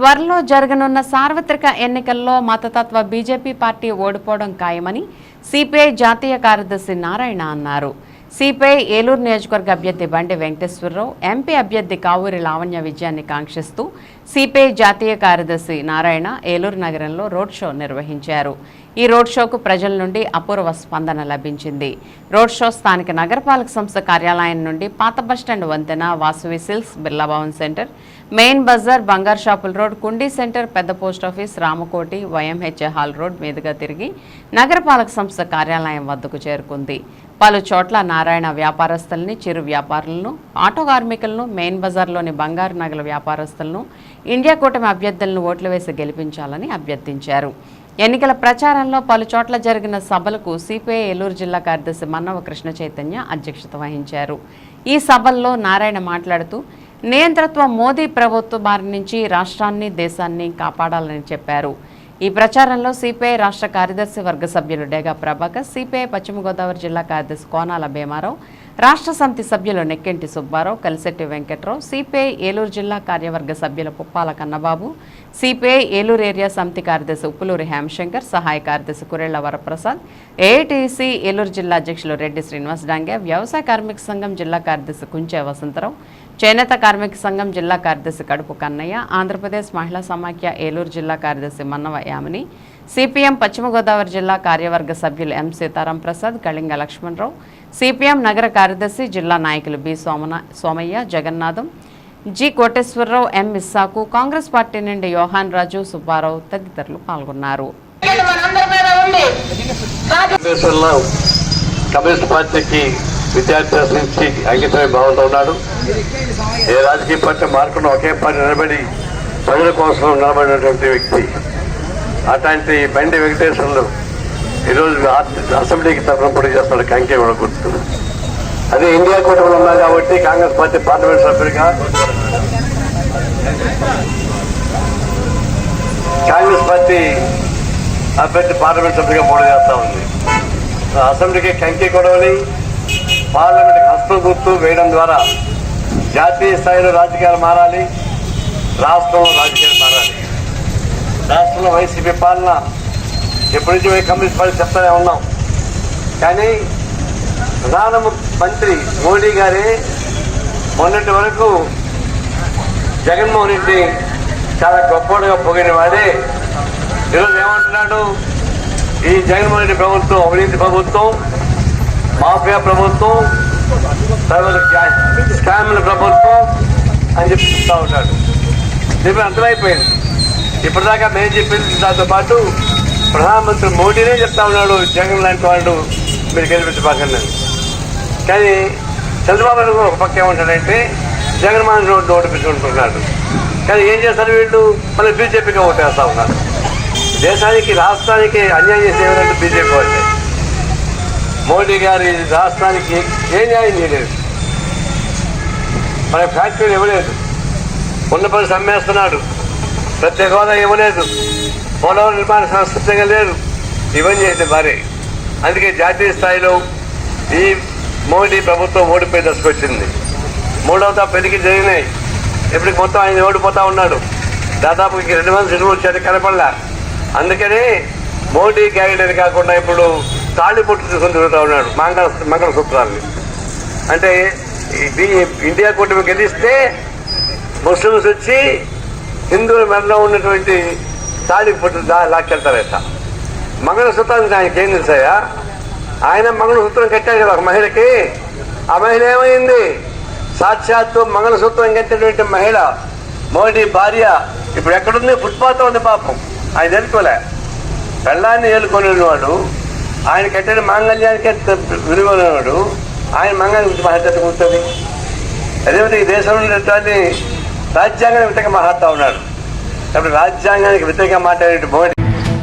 త్వరలో జరగనున్న సార్వత్రిక ఎన్నికల్లో మతతత్వ బీజేపీ పార్టీ ఓడిపోవడం ఖాయమని సిపిఐ జాతీయ కార్యదర్శి నారాయణ అన్నారు. సిపిఐ ఏలూరు నియోజకవర్గ అభ్యర్థి బండి వెంకటేశ్వరరావు ఎంపీ అభ్యర్థి కావూరి లావణ్య విజయాన్ని కాంక్షిస్తూ సిపిఐ జాతీయ కార్యదర్శి నారాయణ ఏలూరు నగరంలో రోడ్ షో నిర్వహించారు. ఈ రోడ్ షోకు ప్రజల నుండి అపూర్వ స్పందన లభించింది. రోడ్ షో స్థానిక నగరపాలక సంస్థ కార్యాలయం నుండి పాత బస్టాండ్ వంతెన Vasavi silks Birla Bhavan centre main bazaar బంగారు షాపుల రోడ్ కుండీ సెంటర్ పెద్ద post office Ramakoti YMHA hall road మీదుగా తిరిగి నగరపాలక సంస్థ కార్యాలయం వద్దకు చేరుకుంది. పలు చోట్ల నారాయణ వ్యాపారస్తుల్ని చిరు వ్యాపారులను ఆటో కార్మికులను మెయిన్ బజార్లోని బంగారు నగల వ్యాపారస్తులను ఇండియా కూటమి అభ్యర్థులను ఓట్లు వేసి గెలిపించాలని అభ్యర్థించారు. ఎన్నికల ప్రచారంలో పలు చోట్ల జరిగిన సభలకు సిపిఐ ఏలూరు జిల్లా కార్యదర్శి మన్నవ కృష్ణ చైతన్య అధ్యక్షత వహించారు. ఈ సభల్లో నారాయణ మాట్లాడుతూ నియంతృత్వ మోదీ ప్రభుత్వ బారి నుంచి రాష్ట్రాన్ని దేశాన్ని కాపాడాలని చెప్పారు. ఈ ప్రచారంలో సిపిఐ రాష్ట్ర కార్యదర్శి వర్గ సభ్యులు డేగా ప్రభాకర్ సిపిఐ పశ్చిమ గోదావరి జిల్లా కార్యదర్శి కోనాల భీమారావు రాష్ట్ర సమితి సభ్యులు నెక్కెంటి సుబ్బారావు కలిసెట్టి వెంకట్రావు సిపిఐ ఏలూరు జిల్లా కార్యవర్గ సభ్యుల పుప్పాల కన్నబాబు సిపిఐ ఏలూరు ఏరియా సమితి కార్యదర్శి ఉప్పులూరి హేమశంకర్ సహాయ కార్యదర్శి కురేళ్ళ వరప్రసాద్ ఏఐటీసీ ఏలూరు జిల్లా అధ్యక్షులు రెడ్డి శ్రీనివాస్ డాంగే వ్యవసాయ కార్మిక సంఘం జిల్లా కార్యదర్శి కుంచే వసంతరావు చేనేత కార్మిక సంఘం జిల్లా కార్యదర్శి కడుపు కన్నయ్య ఆంధ్రప్రదేశ్ మహిళా సమాఖ్య ఏలూరు జిల్లా కార్యదర్శి మన్నవ యామిని సిపిఎం పశ్చిమ గోదావరి జిల్లా కార్యవర్గ సభ్యులు ఎం సీతారాం ప్రసాద్ కళింగ లక్ష్మణరావు సిపిఎం నగర కార్యదర్శి జిల్లా నాయకులు B Somana Somaiah Jagannatham G Koteswararao M Issaku Congress party నుండి యోహాన్ రాజు సుబ్బారావు తదితరులు పాల్గొన్నారు. కమ్యూనిస్ట్ పార్టీకి విద్యార్థి నుంచి అంకితమై భావంతో ఉన్నాడు. ఏ రాజకీయ పార్టీ మార్కును ఒకే పార్టీ నిలబడి ప్రజల కోసం నిలబడినటువంటి వ్యక్తి అట్లాంటి బండి వెంకటేశ్వర్లు ఈరోజు అసెంబ్లీకి తరఫున పోటీ చేస్తున్నాడు కంకే కూడా గుర్తు అదే ఇండియా కూటమిలో ఉన్నా కాబట్టి కాంగ్రెస్ పార్టీ పార్లమెంట్ సభ్యుడిగా కాంగ్రెస్ పార్టీ అభ్యర్థి పార్లమెంట్ సభ్యుడిగా పోటీ చేస్తా ఉంది. అసెంబ్లీకి కంకి గొడవని పార్లమెంట్కి హస్తం గుర్తు వేయడం ద్వారా జాతీయ స్థాయిలో రాజకీయాలు మారాలి రాష్ట్రంలో రాజకీయాలు మారాలి. రాష్ట్రంలో వైసీపీ పాలన ఎప్పటి నుంచి మేము కమ్యూనిస్ట్ పార్టీ చెప్తానే ఉన్నాం. కానీ ప్రధాన మంత్రి మోడీ గారే మొన్నటి వరకు జగన్మోహన్ రెడ్డి చాలా గొప్పగా పొగిన వాడే. ఈరోజు ఏమంటున్నాడు? ఈ జగన్మోహన్ రెడ్డి ప్రభుత్వం అవినీతి ప్రభుత్వం మాఫియా ప్రభుత్వం తర్వాత గ్యా- స్కామ్ల ప్రభుత్వం అని చెప్పి చెప్తా ఉంటాడు చెప్పి అర్థమైపోయింది. ఇప్పటిదాకా మేము చెప్పింది దాంతో పాటు ప్రధానమంత్రి మోడీనే చెప్తా ఉన్నాడు జగన్ లాంటి వాళ్ళు. మీరు గెలిపించబాకండి కానీ చంద్రబాబు నాయుడు ఒక పక్క ఏమంటాడంటే జగన్మోహన్ రెడ్డి ఓడిపించుకుంటున్నాడు కానీ ఏం చేస్తారు వీళ్ళు? మళ్ళీ బీజేపీగా ఓటేస్తా ఉన్నారు. దేశానికి రాష్ట్రానికి అన్యాయం చేసేవారంటే బీజేపీ వాళ్ళే. మోడీ గారి రాష్ట్రానికి ఏ న్యాయం చేయలేదు. మన ఫ్యాక్టరీలు ఇవ్వలేదు. ఉన్న పని సమ్మేస్తున్నాడు. ప్రత్యేక హోదా ఇవ్వలేదు పోలవరం నిర్మాణ సంస్కృతంగా లేదు. ఇవన్నీ చేస్తే భారీ అందుకే జాతీయ స్థాయిలో ఈ మోడీ ప్రభుత్వం ఓడిపోయి దశకొచ్చింది మూడవ తా పెళ్ళికి జరిగినాయి. ఇప్పటికి మొత్తం ఆయన ఓడిపోతా ఉన్నాడు. దాదాపు ఇంక రెండు మంది సినిమా వచ్చారు కనపడలా. అందుకని మోడీ క్యారిడర్ కాకుండా ఇప్పుడు తాళి పొట్టు తీసుకొని తిరుగుతూ ఉన్నాడు. మంగళ మంగళసూత్రాన్ని అంటే ఇది ఇండియా కూటమి గెలిస్తే ముస్లిమ్స్ వచ్చి హిందువుల మెడలో ఉన్నటువంటి తాళి పుట్టు దా లాక్కెళ్తారట. మంగళసూత్రానికి ఆయనకి ఏం తెలుసాయా ఆయన మంగళసూత్రం కట్టాడు కదా ఒక మహిళకి. ఆ మహిళ ఏమైంది? సాక్షాత్తు మంగళసూత్రం కట్టినటువంటి మహిళ మోడీ భార్య ఇప్పుడు ఎక్కడుంది? ఫుట్పాత్ ఉంది పాపం. ఆయన ఎదుర్కోలే. పెళ్ళాన్ని ఏలుకొని వాడు ఆయన కట్టిన మాంగళ్యానికి విలువనేవాడు ఆయన మంగళ గురించి మాట్లాడుతూ కూర్చొని. అదేవిధంగా ఈ దేశంలో ఉన్నటువంటి రాజ్యాంగానికి వ్యతిరేకంగా మాట్లాడుతూ ఉన్నాడు. కాబట్టి రాజ్యాంగానికి వ్యతిరేకంగా మాట్లాడే మోడీ